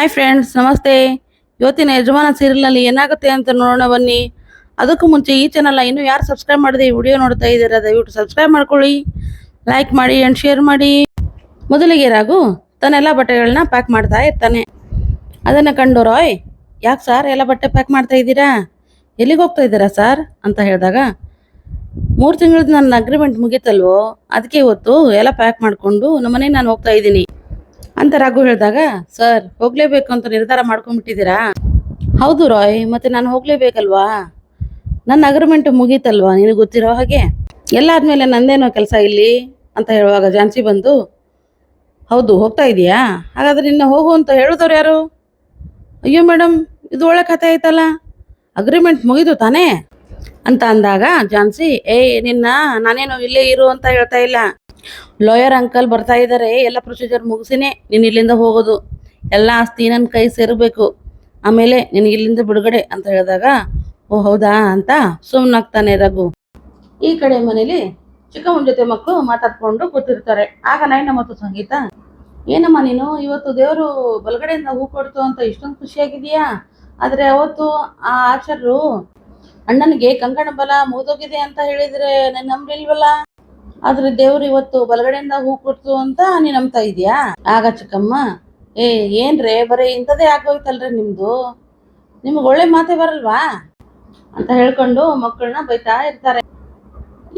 Hi friends ನಮಸ್ತೆ. ಇವತ್ತಿನ ಯಜಮಾನ ಸೀರಿಯಲ್ನಲ್ಲಿ ಏನಾಗುತ್ತೆ ಅಂತ ನೋಡೋಣ ಬನ್ನಿ. ಅದಕ್ಕೂ ಮುಂಚೆ ಈ ಚಾನಲ್ ಇನ್ನೂ ಯಾರು ಸಬ್ಸ್ಕ್ರೈಬ್ ಮಾಡಿದೆ ಈ ವಿಡಿಯೋ ನೋಡ್ತಾ ಇದ್ದೀರಾ, ದಯವಿಟ್ಟು ಸಬ್ಸ್ಕ್ರೈಬ್ ಮಾಡ್ಕೊಳ್ಳಿ. ಲೈಕ್ ಮಾಡಿ ಆ್ಯಂಡ್ ಶೇರ್ ಮಾಡಿ. ಮೊದಲಿಗೆ ರಾಗು ತನ್ನೆಲ್ಲ ಬಟ್ಟೆಗಳನ್ನ ಪ್ಯಾಕ್ ಮಾಡ್ತಾ ಇರ್ತಾನೆ. ಅದನ್ನು ಕಂಡು ರಾಯ್, ಯಾಕೆ ಸರ್ ಎಲ್ಲ ಬಟ್ಟೆ ಪ್ಯಾಕ್ ಮಾಡ್ತಾ ಇದ್ದೀರಾ? ಎಲ್ಲಿಗೆ ಹೋಗ್ತಾ ಇದ್ದೀರಾ ಸರ್ ಅಂತ ಹೇಳಿದಾಗ, ಮೂರು ತಿಂಗಳದ್ದು ನನ್ನ ಅಗ್ರಿಮೆಂಟ್ ಮುಗೀತಲ್ವೋ? ಅದಕ್ಕೆ ಇವತ್ತು ಎಲ್ಲ ಪ್ಯಾಕ್ ಮಾಡಿಕೊಂಡು ನಮ್ಮನೆಗೆ ನಾನು ಹೋಗ್ತಾ ಇದ್ದೀನಿ. ಅಂತ ರಘು ಹೇಳಿದಾಗ, ಸರ್, ಹೋಗ್ಲೇಬೇಕು ಅಂತ ನಿರ್ಧಾರ ಮಾಡ್ಕೊಂಡ್ಬಿಟ್ಟಿದ್ದೀರಾ? ಹೌದು ರಾಯ್, ಮತ್ತೆ ನಾನು ಹೋಗ್ಲೇಬೇಕಲ್ವಾ? ನನ್ನ ಅಗ್ರಿಮೆಂಟ್ ಮುಗೀತಲ್ವಾ? ನಿನಗೆ ಗೊತ್ತಿರೋ ಹಾಗೆ? ಎಲ್ಲ ಆದ್ಮೇಲೆ ನಂದೇನೋ ಕೆಲಸ ಇಲ್ಲಿ? ಅಂತ ಹೇಳುವಾಗ ಜಾನ್ಸಿ ಬಂದು, ಹೌದು, ಹೋಗ್ತಾ ಇದೀಯಾ? ಹಾಗಾದ್ರೆ ನಿನ್ನ ಹೋಗು ಅಂತ ಹೇಳಿದವ್ರು ಯಾರು? ಅಯ್ಯೋ ಮೇಡಮ್ ಇದು ಒಳ್ಳೆ ಕಥೆ ಆಯ್ತಲ್ಲ? ಅಗ್ರಿಮೆಂಟ್ ಮುಗಿದು ತಾನೇ? ಅಂತ ಅಂದಾಗ ಜಾನ್ಸಿ ಏಯ್, ನಿನ್ನ ನಾನೇನು ಇಲ್ಲೇ ಇರು ಅಂತ ಹೇಳ್ತಾ ಇಲ್ಲ. ಲಾಯರ್ ಅಂಕಲ್ ಬರ್ತಾ ಇದ್ದಾರೆ ಎಲ್ಲ ಪ್ರೊಸೀಜರ್ ಮುಗಿಸಿನೇ, ನೀನು ಇಲ್ಲಿಂದ ಹೋಗೋದು. ಎಲ್ಲ ಆಸ್ತಿ ನನ್ನ ಕೈ ಸೇರಬೇಕು. ಆಮೇಲೆ ನಿನಗೆ ಇಲ್ಲಿಂದ ಬಿಡುಗಡೆ ಅಂತ ಹೇಳಿದಾಗ, ಓ ಹೌದಾ ಅಂತ ಸುಮ್ಮನಾಗ್ತಾನೆ ರಘು. ಈ ಕಡೆ ಮನೇಲಿ ಚಿಕ್ಕಮ್ಮನ ಜೊತೆ ಮಕ್ಕಳು ಮಾತಾಡ್ಕೊಂಡು ಕೂತಿರ್ತಾರೆ. ಆಗ ನಯನ ಮತ್ತು ಸಂಗೀತ, ಏನಮ್ಮ ನೀನು, ಇವತ್ತು ದೇವರು ಬಲಗಡೆಯಿಂದ ಹೂ ಕೊಡ್ತು ಅಂತ ಇಷ್ಟೊಂದು ಖುಷಿಯಾಗಿದೆಯಾ ಆದರೆ ಅವತ್ತು ಆ ಆಚಾರ್ಯರು ಅಣ್ಣನಿಗೆ ಕಂಕಣ ಬಲ ಮುಗಿದೋಗಿದೆ ಅಂತ ಹೇಳಿದ್ರೆ ನಾನು ನಂಬಿಲ್ವಲ್ಲ ಆದ್ರೆ ದೇವ್ರು ಇವತ್ತು ಬಲಗಡೆಯಿಂದ ಹೂ ಕೊಡ್ತು ಅಂತ ನೀನ್ ನಂಬ್ತಾ ಇದೀಯಾ? ಆಗ ಚಿಕ್ಕಮ್ಮ, ಏ, ಏನ್ರೇ, ಬರೀ ಇಂಥದೇ ಆಗೋಯ್ತಲ್ರಿ ನಿಮ್ದು? ನಿಮ್ಗೆ ಒಳ್ಳೆ ಮಾತೆ ಬರಲ್ವಾ? ಅಂತ ಹೇಳ್ಕೊಂಡು ಮಕ್ಕಳನ್ನ ಬೈತಾ ಇರ್ತಾರೆ.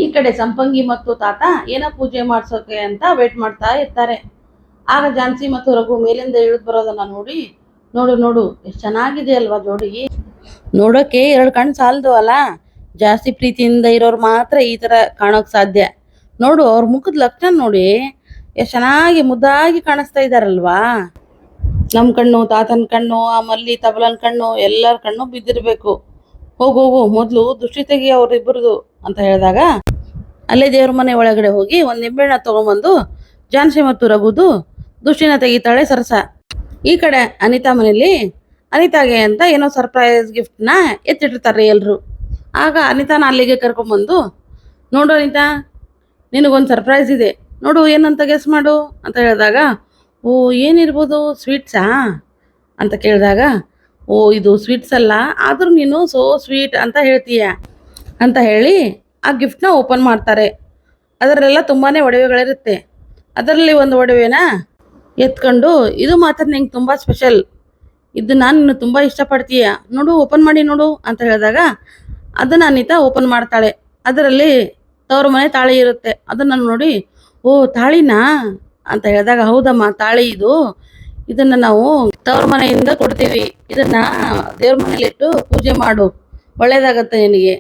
ಈ ಕಡೆ ಸಂಪಂಗಿ ಮತ್ತು ತಾತ ಏನೋ ಪೂಜೆ ಮಾಡ್ಸೋಕೆ ಅಂತ ವೇಟ್ ಮಾಡ್ತಾ ಇರ್ತಾರೆ. ಆಗ ಜಾನ್ಸಿ ಮತ್ತು ರಘು ಮೇಲಿಂದ ಇಳಿದು ಬರೋದನ್ನ ನೋಡಿ, ನೋಡು ನೋಡು, ಎಷ್ಟು ಚೆನ್ನಾಗಿದೆ ಅಲ್ವಾ ಜೋಡಿ? ನೋಡೋಕೆ ಎರಡು ಕಣ್ಣು ಸಾಲದು ಅಲ್ಲ? ಜಾಸ್ತಿ ಪ್ರೀತಿಯಿಂದ ಇರೋರು ಮಾತ್ರ ಈ ಥರ ಕಾಣೋಕೆ ಸಾಧ್ಯ. ನೋಡು, ಅವ್ರ ಮುಖದ ಲಕ್ಷಣ ನೋಡಿ. ಎಷ್ಟು ಚೆನ್ನಾಗಿ ಮುದ್ದಾಗಿ ಕಾಣಿಸ್ತಾ ಇದ್ದಾರಲ್ವಾ? ನಮ್ಮ ಕಣ್ಣು, ತಾತನ ಕಣ್ಣು, ಆ ಮಲ್ಲಿ, ತಬಲನ ಕಣ್ಣು, ಎಲ್ಲರ ಕಣ್ಣು ಬಿದ್ದಿರಬೇಕು. ಹೋಗು ಹೋಗು, ಮೊದಲು ದೃಷ್ಟಿ ತೆಗಿ ಅವರಿಬ್ಬರದು ಅಂತ ಹೇಳಿದಾಗ, ಅಲ್ಲೇ ದೇವ್ರ ಮನೆ ಒಳಗಡೆ ಹೋಗಿ ಒಂದು ನಿಂಬೆಹಣ್ಣ ತೊಗೊಂಬಂದು ಜಾನ್ಸಿ ಮತ್ತು ರಘುದು ದೃಷ್ಟಿನ ತೆಗಿತಾಳೆ ಸರಸ. ಈ ಕಡೆ ಅನಿತಾ ಮನೇಲಿ ಅನಿತಾಗೆ ಅಂತ ಏನೋ ಸರ್ಪ್ರೈಸ್ ಗಿಫ್ಟ್ನ ಎತ್ತಿಟ್ಟಿರ್ತಾರೆ ಎಲ್ಲರೂ ಆಗ ಅನಿತಾನ ಅಲ್ಲಿಗೆ ಕರ್ಕೊಂಬಂದು, ನೋಡು ಅನಿತಾ ನಿನಗೊಂದು ಸರ್ಪ್ರೈಸ್ ಇದೆ. ನೋಡು, ಏನಂತ ಗೆಸ್ ಮಾಡು ಅಂತ ಹೇಳಿದಾಗ, ಓ, ಏನಿರ್ಬೋದು ಸ್ವೀಟ್ಸಾ ಅಂತ ಕೇಳಿದಾಗ, ಓ, ಇದು ಸ್ವೀಟ್ಸ್ ಅಲ್ಲ, ಆದರೂ ನೀನು ಸೋ ಸ್ವೀಟ್ ಅಂತ ಹೇಳ್ತೀಯ ಅಂತ ಹೇಳಿ ಆ ಗಿಫ್ಟ್ನ ಓಪನ್ ಮಾಡ್ತಾರೆ. ಅದರಲ್ಲೆಲ್ಲ ತುಂಬಾ ಒಡವೆಗಳಿರುತ್ತೆ. ಅದರಲ್ಲಿ ಒಂದು ಒಡವೆನ ಎತ್ಕೊಂಡು, ಇದು ಮಾತ್ರ ನಿಂಗೆ ತುಂಬ ಸ್ಪೆಷಲ್ ಇದು ನಾನು ನೀನು ತುಂಬ ಇಷ್ಟಪಡ್ತೀಯ. ನೋಡು ಓಪನ್ ಮಾಡಿ ನೋಡು ಅಂತ ಹೇಳಿದಾಗ, ಅದನ್ನು ಅನಿತಾ ಓಪನ್ ಮಾಡ್ತಾಳೆ. ಅದರಲ್ಲಿ ತವ್ರ ಮನೆ ತಾಳಿ ಇರುತ್ತೆ. ಅದನ್ನು ನೋಡಿ, ಓ, ತಾಳಿನಾ? ಅಂತ ಹೇಳಿದಾಗ, ಹೌದಮ್ಮ, ತಾಳಿ ಇದು. ಇದನ್ನು ನಾವು ತವ್ರ ಮನೆಯಿಂದ ಕೊಡ್ತೀವಿ. ಇದನ್ನ ದೇವ್ರ ಮನೇಲಿಟ್ಟು ಪೂಜೆ ಮಾಡು. ಒಳ್ಳೇದಾಗತ್ತೆ ನಿನಗೆ.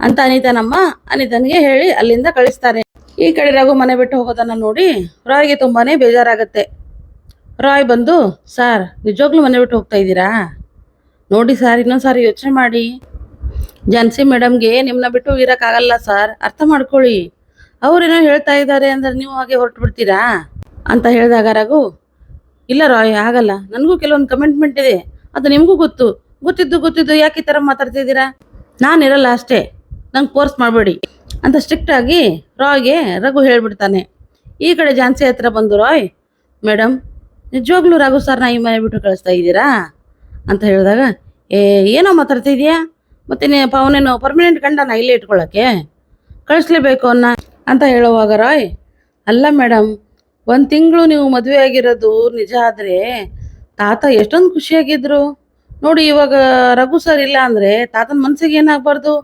ಅಂತ ಅನಿತಾನಮ್ಮ ಅನಿತನಿಗೆ ಹೇಳಿ ಅಲ್ಲಿಂದ ಕಳಿಸ್ತಾರೆ. ಈ ಕಡೆ ರಘು ಮನೆ ಬಿಟ್ಟು ಹೋಗೋದನ್ನ ನೋಡಿ, ರಾಯ್ಗೆ ತುಂಬಾನೇ ಬೇಜಾರಾಗತ್ತೆ. ರಾಯ್ ಬಂದು, ಸರ್, ನಿಜವಾಗ್ಲೂ ಮನೆ ಬಿಟ್ಟು ಹೋಗ್ತಾ ಇದ್ದೀರಾ? ನೋಡಿ, ಸಾರ್ ಇನ್ನೊಂದು ಸಾರಿ ಯೋಚನೆ ಮಾಡಿ. ಜಾನ್ಸಿ ಮೇಡಮ್ಗೆ ನಿಮ್ಮನ್ನ ಬಿಟ್ಟು ಇರೋಕ್ಕಾಗಲ್ಲ ಸರ್. ಅರ್ಥ ಮಾಡ್ಕೊಳ್ಳಿ. ಅವ್ರೇನೋ ಹೇಳ್ತಾ ಇದ್ದಾರೆ ಅಂದ್ರೆ ನೀವು ಹಾಗೆ ಹೊರಟು ಬಿಡ್ತೀರಾ ಅಂತ ಹೇಳಿದಾಗ ರಘು, ಇಲ್ಲ ರಾಯ್ ಆಗಲ್ಲ ನನಗೂ ಕೆಲವೊಂದು ಕಮಿಟ್ಮೆಂಟ್ ಇದೆ. ಅದು ನಿಮಗೂ ಗೊತ್ತು. ಗೊತ್ತಿದ್ದು ಗೊತ್ತಿದ್ದು ಯಾಕೆ ಈ ಥರ ಮಾತಾಡ್ತಿದ್ದೀರಾ ನಾನಿರಲ್ಲ ಅಷ್ಟೇ. ನಂಗೆ ಫೋರ್ಸ್ ಮಾಡಬೇಡಿ. ಅಂತ ಸ್ಟ್ರಿಕ್ಟ್ ಆಗಿ ರಾಯ್ಗೆ ರಘು ಹೇಳಿಬಿಡ್ತಾನೆ. ಈ ಕಡೆ ಜಾನ್ಸಿ ಹತ್ರ ಬಂದು, ರಾಯ್ ಮೇಡಮ್ ನಿಜವಾಗ್ಲೂ ರಘು ಸರ್ನ ಈ ಮನೆ ಬಿಟ್ಟು ಕಳಿಸ್ತಾ ಇದ್ದೀರಾ? ಅಂತ ಹೇಳಿದಾಗ, ಏ, ಏನೋ ಮಾತಾಡ್ತಿದ್ಯಾ ಮತ್ತೆ ಅವನೇನು ಪರ್ಮನೆಂಟ್ ಗಂಡನ ಇಲ್ಲೇ ಇಟ್ಕೊಳ್ಳೋಕ್ಕೆ ಕಳಿಸ್ಲೇಬೇಕು ಅನ್ನ ಅಂತ ಹೇಳುವಾಗ ರಾಯ್, ಅಲ್ಲ ಮೇಡಮ್ ಒಂದು ತಿಂಗಳು ನೀವು ಮದುವೆ ಆಗಿರೋದು ನಿಜ ಆದರೆ ತಾತ ಎಷ್ಟೊಂದು ಖುಷಿಯಾಗಿದ್ರು. ನೋಡಿ ಇವಾಗ ರಘು ಸರ್ ಇಲ್ಲ ಅಂದರೆ ತಾತನ ಮನಸ್ಸಿಗೆ ಏನಾಗಬಾರ್ದು?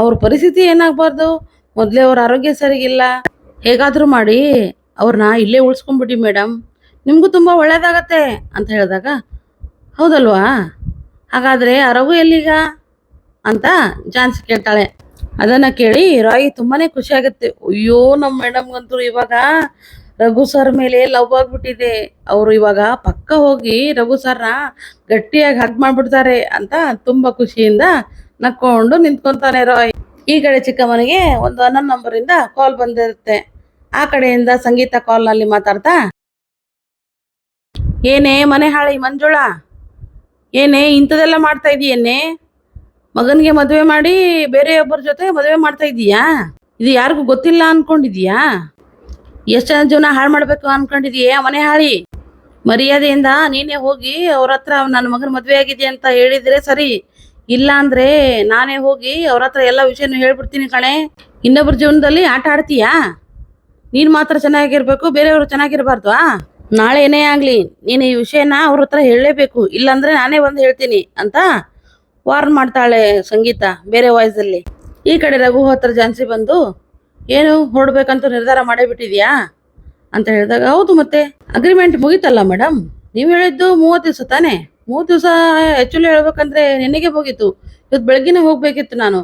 ಅವ್ರ ಪರಿಸ್ಥಿತಿ ಏನಾಗಬಾರ್ದು? ಮೊದಲೇ ಅವ್ರ ಆರೋಗ್ಯ ಸರಿಗಿಲ್ಲ. ಹೇಗಾದರೂ ಮಾಡಿ ಅವ್ರನ್ನ ಇಲ್ಲೇ ಉಳಿಸ್ಕೊಂಬಿಡಿ ಮೇಡಮ್ ನಿಮಗೂ ತುಂಬ ಒಳ್ಳೆಯದಾಗತ್ತೆ ಅಂತ ಹೇಳಿದಾಗ, ಹೌದಲ್ವಾ? ಹಾಗಾದರೆ ಆ ರಘು ಎಲ್ಲಿಗ? ಅಂತ ಜಾನ್ಸಿ ಕೇಳ್ತಾಳೆ. ಅದನ್ನ ಕೇಳಿ ರಾಯಿ ತುಂಬಾನೇ ಖುಷಿ ಆಗುತ್ತೆ. ಅಯ್ಯೋ ನಮ್ಮ ಮೇಡಮ್ಗಂತೂ ಇವಾಗ ರಘು ಸರ್ ಮೇಲೆ ಲವ್ ಆಗ್ಬಿಟ್ಟಿದೆ. ಅವರು ಇವಾಗ ಪಕ್ಕ ಹೋಗಿ ರಘು ಸರ್ನ ಗಟ್ಟಿಯಾಗಿ ಹಗ್ ಮಾಡ್ಬಿಡ್ತಾರೆ ಅಂತ ತುಂಬಾ ಖುಷಿಯಿಂದ ನಕ್ಕೊಂಡು ನಿಂತ್ಕೊಂತಾನೆ ರಾಯ್. ಈ ಕಡೆ ಚಿಕ್ಕಮ್ಮನಿಗೆ ಒಂದು ಹನ್ನೊಂದು ನಂಬರಿಂದ ಕಾಲ್ ಬಂದಿರುತ್ತೆ. ಆ ಕಡೆಯಿಂದ ಸಂಗೀತ ಕಾಲ್ನಲ್ಲಿ ಮಾತಾಡ್ತಾ, ಏನೇ ಮನೆ ಹಾಳಿ ಮಂಜುಳ, ಏನೇ ಇಂಥದೆಲ್ಲ ಮಾಡ್ತಾ ಇದೀಯೇನೆ? ಮಗನಿಗೆ ಮದುವೆ ಮಾಡಿ ಬೇರೆಯೊಬ್ಬರ ಜೊತೆ ಮದುವೆ ಮಾಡ್ತಾ ಇದೀಯಾ? ಇದು ಯಾರಿಗೂ ಗೊತ್ತಿಲ್ಲ ಅನ್ಕೊಂಡಿದೀಯಾ? ಎಷ್ಟು ಜನ ಜೀವನ ಹಾಳು ಮಾಡ್ಬೇಕು ಅನ್ಕೊಂಡಿದೀಯ? ಮನೆ ಹಾಳಿ. ಮರ್ಯಾದೆಯಿಂದ ನೀನೇ ಹೋಗಿ ಅವ್ರ ಹತ್ರ ನನ್ನ ಮಗನ ಮದುವೆ ಆಗಿದೆ ಅಂತ ಹೇಳಿದ್ರೆ ಸರಿ. ಇಲ್ಲ ಅಂದ್ರೆ ನಾನೇ ಹೋಗಿ ಅವ್ರ ಹತ್ರ ಎಲ್ಲ ವಿಷಯನೂ ಹೇಳ್ಬಿಡ್ತೀನಿ ಕಣೆ. ಇನ್ನೊಬ್ಬರ ಜೀವನದಲ್ಲಿ ಆಟ ಆಡ್ತೀಯಾ? ನೀನು ಮಾತ್ರ ಚೆನ್ನಾಗಿರ್ಬೇಕು, ಬೇರೆಯವರು ಚೆನ್ನಾಗಿರ್ಬಾರ್ದು ನಾಳೆ ಏನೇ ಆಗಲಿ, ನೀನು ಈ ವಿಷಯನ ಅವ್ರ ಹತ್ರ ಹೇಳಲೇಬೇಕು. ಇಲ್ಲಾಂದ್ರೆ ನಾನೇ ಬಂದು ಹೇಳ್ತೀನಿ, ಅಂತ? ವಾರ್ನ್ ಮಾಡ್ತಾಳೆ ಸಂಗೀತ ಬೇರೆ ವಾಯ್ಸಲ್ಲಿ ಈ ಕಡೆ ರಘು ಹತ್ರ ಜಾನ್ಸಿ ಬಂದು, ಏನು ಹೊರಡ್ಬೇಕಂತ ನಿರ್ಧಾರ ಮಾಡೇ ಬಿಟ್ಟಿದ್ಯಾ? ಅಂತ ಹೇಳಿದಾಗ, ಹೌದು ಮತ್ತೆ ಅಗ್ರಿಮೆಂಟ್ ಮುಗೀತಲ್ಲ ಮೇಡಮ್ ನೀವು ಹೇಳಿದ್ದು ಮೂವತ್ತು ದಿವಸ ತಾನೇ. ಮೂವತ್ತು ದಿವಸ ಆ್ಯಕ್ಚುಲಿ ಹೇಳ್ಬೇಕಂದ್ರೆ ನಿನಗೆ ಹೋಗಿತ್ತು ಇವತ್ತು ಬೆಳಗ್ಗೆನೇ ಹೋಗ್ಬೇಕಿತ್ತು ನಾನು.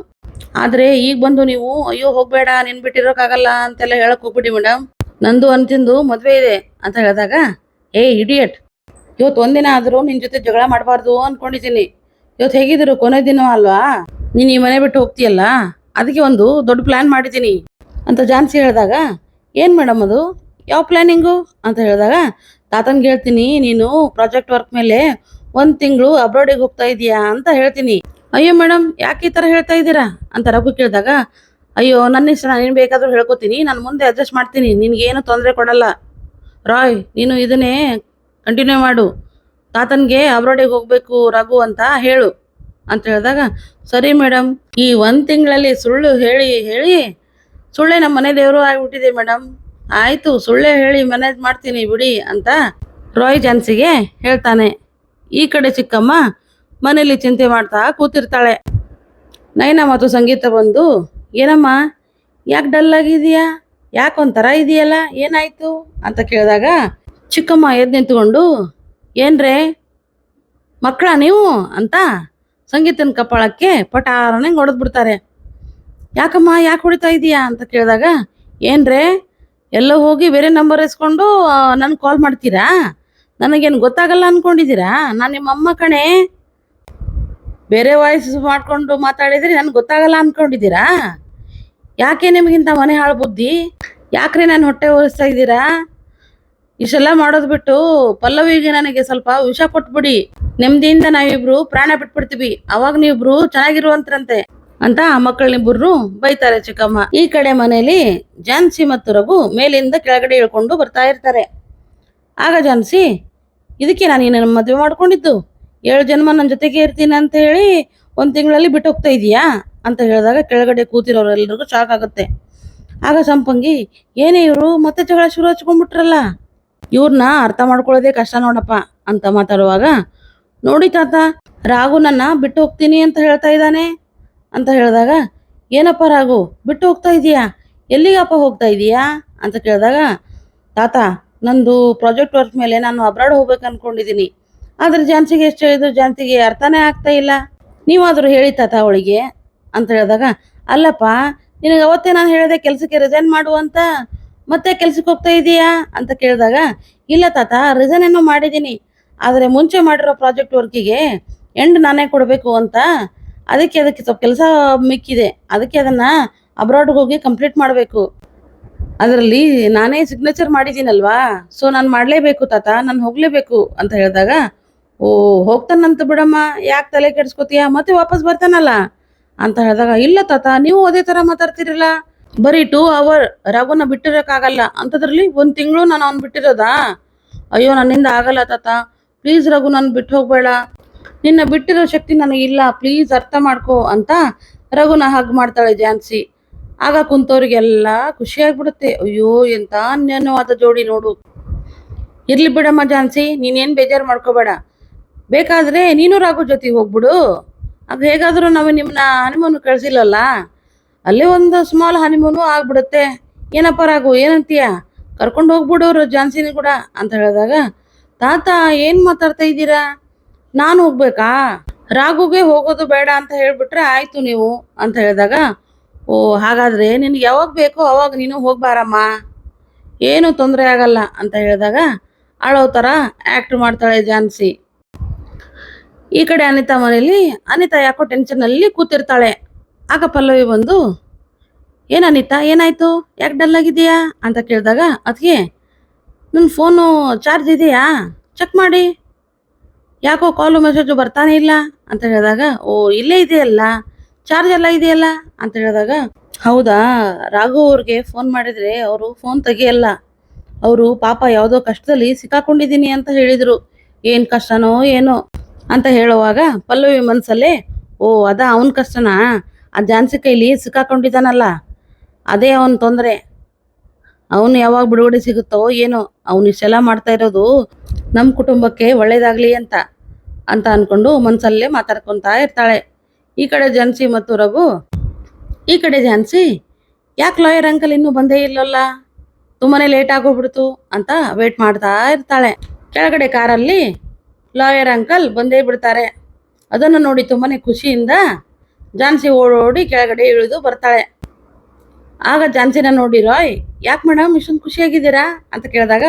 ಆದರೆ ಈಗ ಬಂದು ನೀವು, ಅಯ್ಯೋ, ಹೋಗಬೇಡ ನಿನ್ ಬಿಟ್ಟಿರೋಕ್ಕಾಗಲ್ಲ ಅಂತೆಲ್ಲ ಹೇಳಕ್ ಹೋಗ್ಬಿಡಿ ಮೇಡಮ್ ನಂದು ಅಂತಿಂದು ಮದುವೆ ಇದೆ ಅಂತ ಹೇಳಿದಾಗ, ಏ ಇಡಿಯಟ್ ಇವತ್ತು ಒಂದಿನ ಆದರೂ ನಿನ್ನ ಜೊತೆ ಜಗಳ ಮಾಡಬಾರ್ದು ಅನ್ಕೊಂಡಿದ್ದೀನಿ. ಇವತ್ತು ಹೇಗಿದ್ರು ಕೊನೆ ದಿನ ಅಲ್ವಾ? ನೀನು ಈ ಮನೆ ಬಿಟ್ಟು ಹೋಗ್ತೀಯಲ್ಲ? ಅದಕ್ಕೆ ಒಂದು ದೊಡ್ಡ ಪ್ಲ್ಯಾನ್ ಮಾಡಿದ್ದೀನಿ. ಅಂತ ಜಾನ್ಸಿ ಹೇಳಿದಾಗ, ಏನು ಮೇಡಮ್ ಅದು? ಯಾವ ಪ್ಲ್ಯಾನಿಂಗು ಅಂತ ಹೇಳಿದಾಗ, ತಾತನ್ಗೆ ಹೇಳ್ತೀನಿ, ನೀನು ಪ್ರಾಜೆಕ್ಟ್ ವರ್ಕ್ ಮೇಲೆ ಒಂದು ತಿಂಗಳು ಅಬ್ರಾಡಿಗೆ ಹೋಗ್ತಾ ಇದೀಯಾ? ಅಂತ ಹೇಳ್ತೀನಿ. ಅಯ್ಯೋ ಮೇಡಮ್, ಯಾಕೆ ಈ ಥರ ಹೇಳ್ತಾ ಇದ್ದೀರಾ? ಅಂತ ರಘು ಕೇಳಿದಾಗ, ಅಯ್ಯೋ, ನನ್ನ ಇಷ್ಟ ನಾನು ಏನು ಬೇಕಾದರೂ ಹೇಳ್ಕೊತೀನಿ. ನಾನು ಮುಂದೆ ಅಡ್ಜಸ್ಟ್ ಮಾಡ್ತೀನಿ. ನಿನಗೇನು ತೊಂದರೆ ಕೊಡಲ್ಲ. ರಾಯ್, ನೀನು ಇದನ್ನೇ ಕಂಟಿನ್ಯೂ ಮಾಡು. ತಾತನ್ಗೆ ಅಬ್ರೋಡಿಗೆ ಹೋಗ್ಬೇಕು ರಘು ಅಂತ ಹೇಳು ಅಂತ ಹೇಳಿದಾಗ, ಸರಿ ಮೇಡಮ್ ಈ ಒಂದು ತಿಂಗಳಲ್ಲಿ ಸುಳ್ಳು ಹೇಳಿ ಹೇಳಿ. ಸುಳ್ಳೆ ನಮ್ಮ ಮನೆ ದೇವರು ಆಗಿಬಿಟ್ಟಿದೆ ಮೇಡಮ್ ಆಯಿತು, ಸುಳ್ಳೆ ಹೇಳಿ ಮ್ಯಾನೇಜ್ ಮಾಡ್ತೀನಿ ಬಿಡಿ ಅಂತ ರಾಯ್ ಜಾನ್ಸಿಗೆ ಹೇಳ್ತಾನೆ. ಈ ಕಡೆ ಚಿಕ್ಕಮ್ಮ ಮನೇಲಿ ಚಿಂತೆ ಮಾಡ್ತಾ ಕೂತಿರ್ತಾಳೆ. ನಯನ ಮತ್ತು ಸಂಗೀತ ಬಂದು, ಏನಮ್ಮ, ಯಾಕೆ ಡಲ್ ಆಗಿದೆಯಾ ಯಾಕೆ ಒಂಥರ ಇದೆಯಲ್ಲ? ಏನಾಯ್ತು? ಅಂತ ಕೇಳಿದಾಗ, ಚಿಕ್ಕಮ್ಮ ಎದ್ದು ನಿಂತ್ಕೊಂಡು ಏನ್ರೇ? ಮಕ್ಕಳ ನೀವು ಅಂತ ಸಂಗೀತನ ಕಪಾಳಕ್ಕೆ ಪಟಾರನೆ ಹೊಡೆದ್ಬಿಡ್ತಾರೆ ಯಾಕಮ್ಮ, ಯಾಕೆ ಹೊಡಿತಾ ಇದೀಯಾ ಅಂತ ಕೇಳಿದಾಗ, ಏನ್ರೇ, ಎಲ್ಲ ಹೋಗಿ ಬೇರೆ ನಂಬರ್ ಇಸ್ಕೊಂಡು ನನ್ ಕಾಲ್ ಮಾಡ್ತೀರಾ? ನನಗೇನು ಗೊತ್ತಾಗಲ್ಲ ಅನ್ಕೊಂಡಿದ್ದೀರಾ ನಾನು ನಿಮ್ಮ ಅಮ್ಮ ಕಣೆ. ಬೇರೆ ವಾಯ್ಸ್ ಮಾಡಿಕೊಂಡು ಮಾತಾಡಿದ್ರೆ ನನ್ಗೆ ಗೊತ್ತಾಗಲ್ಲ ಅನ್ಕೊಂಡಿದ್ದೀರಾ ಯಾಕೆ ನಿಮಗಿಂತ ಮನೆ ಹಾಳು ಬುದ್ಧಿ? ಯಾಕ್ರೆ ನಾನು ಹೊಟ್ಟೆ ಒರೆಸ್ತಾ ಇದ್ದೀರಾ ಇಷ್ಟೆಲ್ಲ ಮಾಡೋದು ಬಿಟ್ಟು ಪಲ್ಲವಿಗೆ ನನಗೆ ಸ್ವಲ್ಪ ವಿಷ ಕೊಟ್ಬಿಡಿ. ನೆಮ್ಮದಿಯಿಂದ ನಾವಿಬ್ರು ಪ್ರಾಣ ಬಿಟ್ಬಿಡ್ತೀವಿ. ಅವಾಗ ನೀವಿಬ್ರು ಚೆನ್ನಾಗಿರುವಂತ್ರಂತೆ ಅಂತ ಆ ಮಕ್ಕಳನ್ನಿಬ್ಬರು ಬೈತಾರೆ ಚಿಕ್ಕಮ್ಮ. ಈ ಕಡೆ ಮನೆಯಲ್ಲಿ ಜಾನ್ಸಿ ಮತ್ತು ರಘು ಮೇಲಿಂದ ಕೆಳಗಡೆ ಇಳ್ಕೊಂಡು ಬರ್ತಾ ಇರ್ತಾರೆ. ಆಗ ಜಾನ್ಸಿ ಇದಕ್ಕೆ ನಾನು ನಿನ್ನ ಮದುವೆ ಮಾಡ್ಕೊಂಡಿದ್ದು? ಏಳು ಜನ್ಮ ನನ್ನ ಜೊತೆಗೆ ಇರ್ತೀನಿ ಅಂತ ಹೇಳಿ ಒಂದು ತಿಂಗಳಲ್ಲಿ ಬಿಟ್ಟು ಹೋಗ್ತಾ ಇದೀಯಾ? ಅಂತ ಹೇಳಿದಾಗ ಕೆಳಗಡೆ ಕೂತಿರೋರೆಲ್ಲರಿಗೂ ಶಾಕ್ ಆಗುತ್ತೆ. ಆಗ ಸಂಪಂಗಿ, ಏನೇ ಇವರು, ಮತ್ತೆ ಜಗಳ ಶುರು ಹಚ್ಕೊಂಡ್ಬಿಟ್ರಲ್ಲ? ಇವ್ರನ್ನ ಅರ್ಥ ಮಾಡ್ಕೊಳ್ಳೋದೇ ಕಷ್ಟ ನೋಡಪ್ಪ ಅಂತ ಮಾತಾಡುವಾಗ, ನೋಡಿ ತಾತ, ರಾಘು ನನ್ನ ಬಿಟ್ಟು ಹೋಗ್ತೀನಿ ಅಂತ ಹೇಳ್ತಾ ಇದ್ದಾನೆ. ಅಂತ ಹೇಳಿದಾಗ, ಏನಪ್ಪ ರಾಘು, ಬಿಟ್ಟು ಹೋಗ್ತಾ ಇದೀಯಾ? ಎಲ್ಲಿಗಪ್ಪ ಹೋಗ್ತಾ ಇದೀಯಾ? ಅಂತ ಕೇಳಿದಾಗ, ತಾತ, ನಂದು ಪ್ರಾಜೆಕ್ಟ್ ವರ್ಕ್ ಮೇಲೆ ನಾನು ಅಬ್ರಾಡ್ ಹೋಗ್ಬೇಕು ಅನ್ಕೊಂಡಿದ್ದೀನಿ. ಆದ್ರೆ ಜಾನ್ಸಿಗೆ ಎಷ್ಟು ಹೇಳಿದ್ರು ಜಾನ್ಸಿಗೆ ಅರ್ಥನೇ ಆಗ್ತಾ ಇಲ್ಲ. ನೀವಾದರೂ ಹೇಳಿ ತಾತ ಅವಳಿಗೆ. ಅಂತ ಹೇಳಿದಾಗ, ಅಲ್ಲಪ್ಪ, ನಿನಗೆ ಅವತ್ತೇ ನಾನು ಹೇಳಿದೆ ಕೆಲಸಕ್ಕೆ ರಿಸೈನ್ ಮಾಡು ಅಂತ. ಮತ್ತೆ ಕೆಲ್ಸಕ್ಕೆ ಹೋಗ್ತಾ ಇದೀಯಾ ಅಂತ ಕೇಳಿದಾಗ, ಇಲ್ಲ ತಾತ ರಿಸೈನ್ ಏನೋ ಮಾಡಿದ್ದೀನಿ ಆದರೆ ಮುಂಚೆ ಮಾಡಿರೋ ಪ್ರಾಜೆಕ್ಟ್ ವರ್ಕಿಗೆ ಎಂಡ್ ನಾನೇ ಕೊಡಬೇಕು ಅಂತ ಅದಕ್ಕೆ ಅದಕ್ಕೆ ಸ್ವಲ್ಪ ಕೆಲಸ ಮಿಕ್ಕಿದೆ. ಅದಕ್ಕೆ ಅದನ್ನು ಅಬ್ರಾಡ್ಗೆ ಹೋಗಿ ಕಂಪ್ಲೀಟ್ ಮಾಡಬೇಕು. ಅದರಲ್ಲಿ ನಾನೇ ಸಿಗ್ನೇಚರ್ ಮಾಡಿದ್ದೀನಲ್ವಾ ಸೊ ನಾನು ಮಾಡಲೇಬೇಕು ತಾತ, ನಾನು ಹೋಗಲೇಬೇಕು ಅಂತ ಹೇಳಿದಾಗ, ಓ, ಹೋಗ್ತಾನಂತ ಬಿಡಮ್ಮ, ಯಾಕೆ ತಲೆ ಕೆಡಿಸ್ಕೋತೀಯ, ಮತ್ತೆ ವಾಪಸ್ ಬರ್ತಾನಲ್ಲ ಅಂತ ಹೇಳಿದಾಗ, ಇಲ್ಲ ತಾತ, ನೀವು ಅದೇ ಥರ ಮಾತಾಡ್ತಿರಲ್ಲ. ಬರೀ ಟೂ ಅವರ್ ರಘುನ ಬಿಟ್ಟಿರೋಕ್ಕಾಗಲ್ಲ. ಅಂಥದ್ರಲ್ಲಿ ಒಂದು ತಿಂಗಳು ನಾನು ಅವ್ನು ಬಿಟ್ಟಿರೋದಾ? ಅಯ್ಯೋ, ನನ್ನಿಂದ ಆಗಲ್ಲ ತಾತ. ಪ್ಲೀಸ್ ರಘು ನಾನು ಬಿಟ್ಟು ಹೋಗಬೇಡ. ನಿನ್ನ ಬಿಟ್ಟಿರೋ ಶಕ್ತಿ ನನಗಿಲ್ಲ ಪ್ಲೀಸ್ ಅರ್ಥ ಮಾಡ್ಕೋ ಅಂತ ರಘುನ ಹಗ್ ಮಾಡ್ತಾಳೆ ಜಾನ್ಸಿ ಆಗ ಕುಂತವ್ರಿಗೆಲ್ಲ ಖುಷಿಯಾಗ್ಬಿಡುತ್ತೆ ಅಯ್ಯೋ, ಎಂತ ಅನ್ಯನ್ಯವಾದ ಜೋಡಿ ನೋಡು. ಇರ್ಲಿ ಬಿಡಮ್ಮ ಜಾನ್ಸಿ ನೀನೇನು ಬೇಜಾರು ಮಾಡ್ಕೋಬೇಡ. ಬೇಕಾದ್ರೆ ನೀನು ರಘು ಜೊತೆಗೆ ಹೋಗ್ಬಿಡು. ಅದು ಹೇಗಾದರೂ ನಾವು ನಿಮ್ಮನ್ನ ಹನುಮನ್ನು ಕಳಿಸಿಲ್ಲಲ್ಲ? ಅಲ್ಲೇ ಒಂದು ಸ್ಮಾಲ್ ಹನಿಮೂನು ಆಗ್ಬಿಡುತ್ತೆ. ಏನಪ್ಪ ರಾಘು, ಏನಂತೀಯ? ಕರ್ಕೊಂಡು ಹೋಗ್ಬಿಡೋರು ಜಾನ್ಸಿನ ಕೂಡ ಅಂತ ಹೇಳಿದಾಗ, ತಾತ ಏನು ಮಾತಾಡ್ತಾ ಇದ್ದೀರಾ? ನಾನು ಹೋಗ್ಬೇಕಾ? ರಾಘುಗೆ ಹೋಗೋದು ಬೇಡ ಅಂತ ಹೇಳಿಬಿಟ್ರೆ ಆಯ್ತು ನೀವು ಅಂತ ಹೇಳಿದಾಗ, ಓ, ಹಾಗಾದ್ರೆ ನಿನಗೆ ಯಾವಾಗ ಬೇಕೋ ಅವಾಗ ನೀನು ಹೋಗ್ಬಾರಮ್ಮ. ಏನು ತೊಂದರೆ ಆಗಲ್ಲ ಅಂತ ಹೇಳಿದಾಗ, ಅಳೋ ಥರ ಆ್ಯಕ್ಟ್ ಮಾಡ್ತಾಳೆ ಜಾನ್ಸಿ. ಈ ಕಡೆ ಅನಿತಾ ಮನೇಲಿ ಅನಿತಾ ಯಾಕೋ ಟೆನ್ಷನಲ್ಲಿ ಕೂತಿರ್ತಾಳೆ. ಆಗ ಪಲ್ಲವಿ ಬಂದು, ಏನು ಅನಿತಾ, ಏನಾಯ್ತು? ಯಾಕೆ ಡಲ್ ಆಗಿದೆಯಾ ಅಂತ ಕೇಳಿದಾಗ ಅದಕ್ಕೆ ನನ್ನ ಫೋನು ಚಾರ್ಜ್ ಇದೆಯಾ? ಚೆಕ್ ಮಾಡಿ. ಯಾಕೋ ಕಾಲು ಮೆಸೇಜು ಬರ್ತಾನೆ ಇಲ್ಲ? ಅಂತ ಹೇಳಿದಾಗ, ಓ, ಇಲ್ಲೇ ಇದೆಯಲ್ಲ? ಚಾರ್ಜ್ ಎಲ್ಲ ಇದೆಯಲ್ಲ? ಅಂತ ಹೇಳಿದಾಗ, ಹೌದಾ ರಾಘು ಅವ್ರಿಗೆ ಫೋನ್ ಮಾಡಿದರೆ ಅವರು ಫೋನ್ ತೆಗಿಯಲ್ಲ. ಅವರು ಪಾಪ ಯಾವುದೋ ಕಷ್ಟದಲ್ಲಿ ಸಿಕ್ಕಾಕೊಂಡಿದ್ದೀನಿ ಅಂತ ಹೇಳಿದರು. ಏನು ಕಷ್ಟನೋ ಏನೋ? ಅಂತ ಹೇಳುವಾಗ ಪಲ್ಲವಿ ಮನಸ್ಸಲ್ಲೇ ಓ, ಅದ ಅವನ ಕಷ್ಟನಾ? ಆ ಜಾನ್ಸಿ ಕೈಲಿ ಸಿಕ್ಕಾಕೊಂಡಿದ್ದಾನಲ್ಲ, ಅದೇ ಅವನ ತೊಂದರೆ. ಅವನು ಯಾವಾಗ ಬಿಡುಗಡೆ ಸಿಗುತ್ತೋ ಏನೋ, ಅವನು ಇಷ್ಟೆಲ್ಲ ಮಾಡ್ತಾ ಇರೋದು ನಮ್ಮ ಕುಟುಂಬಕ್ಕೆ ಒಳ್ಳೇದಾಗಲಿ ಅಂತ ಅಂತ ಅಂದ್ಕೊಂಡು ಮನಸ್ಸಲ್ಲೇ ಮಾತಾಡ್ಕೊತಾ ಇರ್ತಾಳೆ. ಈ ಕಡೆ ಜಾನ್ಸಿ ಮತ್ತು ರಘು, ಈ ಕಡೆ ಝಾನ್ಸಿ ಯಾಕೆ ಲಾಯರ್ ಅಂಕಲ್ ಇನ್ನೂ ಬಂದೇ ಇಲ್ಲಲ್ಲ? ತುಂಬಾನೇ ಲೇಟ್ ಆಗೋಗ್ಬಿಡ್ತು ಅಂತ ವೇಟ್ ಮಾಡ್ತಾ ಇರ್ತಾಳೆ. ಕೆಳಗಡೆ ಕಾರಲ್ಲಿ ಲಾಯರ್ ಅಂಕಲ್ ಬಂದೇ ಬಿಡ್ತಾರೆ. ಅದನ್ನು ನೋಡಿ ತುಂಬಾನೇ ಖುಷಿಯಿಂದ ಝಾನ್ಸಿ ಓಡಿ ಕೆಳಗಡೆ ಇಳಿದು ಬರ್ತಾಳೆ. ಆಗ ಝಾನ್ಸಿನ ನೋಡಿ, ರಾಯ್, ಯಾಕೆ ಮೇಡಮ್ ಇಷ್ಟೊಂದು ಖುಷಿಯಾಗಿದ್ದೀರಾ? ಅಂತ ಕೇಳಿದಾಗ,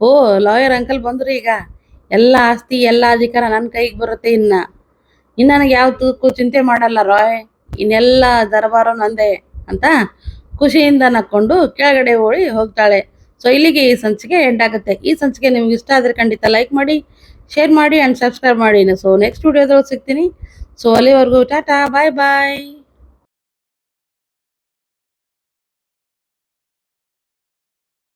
ಓ, ಲಾಯರ್ ಅಂಕಲ್ ಬಂದ್ರು ಈಗ. ಎಲ್ಲ ಆಸ್ತಿ, ಎಲ್ಲ ಅಧಿಕಾರ ನನ್ನ ಕೈಗೆ ಬರುತ್ತೆ ಇನ್ನ. ಇನ್ನು ನನಗೆ ಯಾವತ್ತೂ ಚಿಂತೆ ಮಾಡಲ್ಲ ರಾಯ್. ಇನ್ನೆಲ್ಲ ದರ್ಬಾರು ನಂದೆ ಅಂತ ಖುಷಿಯಿಂದ ನಕ್ಕೊಂಡು ಕೆಳಗಡೆ ಓಡಿ ಹೋಗ್ತಾಳೆ. ಸೊ ಇಲ್ಲಿಗೆ ಈ ಸಂಚಿಕೆ ಎಂಡ್ ಆಗುತ್ತೆ. ಈ ಸಂಚಿಕೆ ನಿಮ್ಗೆ ಇಷ್ಟ ಆದರೆ ಖಂಡಿತ ಲೈಕ್ ಮಾಡಿ. ಶೇರ್ ಮಾಡಿ ಆ್ಯಂಡ್ ಸಬ್ಸ್ಕ್ರೈಬ್ ಮಾಡಿ. ಸೊ ನೆಕ್ಸ್ಟ್ ವಿಡಿಯೋದೊಳಗೆ ಸಿಗ್ತೀನಿ. ಸೊ ಅಲ್ಲಿವರೆಗೂ ಟಾಟಾ ಬಾಯ್ ಬಾಯ್